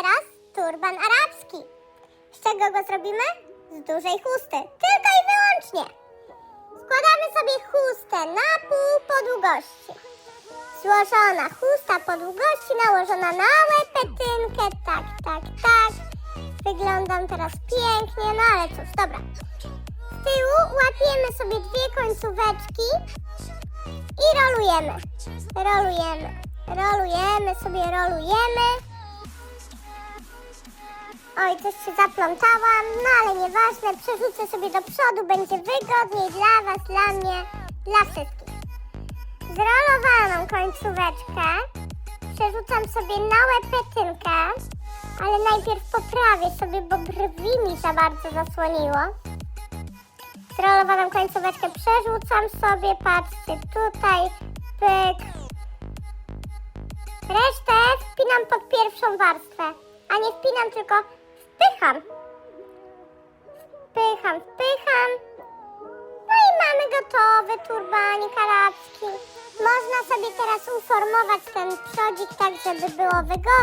teraz turban arabski. Z czego go zrobimy? Z dużej chusty. Tylko i wyłącznie. Składamy sobie chustę na pół po długości. Złożona chusta po długości, nałożona na łepetynkę. Tak, tak, tak. Wyglądam teraz pięknie, no ale cóż, dobra. Z tyłu łapiemy sobie dwie końcóweczki i rolujemy. Rolujemy. Rolujemy sobie, rolujemy. Oj, coś się zaplątałam, no ale nieważne, przerzucę sobie do przodu, będzie wygodniej dla Was, dla mnie, dla wszystkich. Zrolowaną końcóweczkę przerzucam sobie na łepetynkę, ale najpierw poprawię sobie, bo brwi mi za bardzo zasłoniło. Zrolowaną końcóweczkę przerzucam sobie, patrzcie, tutaj, pyk. Resztę wpinam pod pierwszą warstwę, a nie wpinam, tylko wpycham. Wpycham, wpycham. No i mamy gotowy turbanik arabski. Można sobie teraz uformować ten przodzik tak, żeby było wygodnie.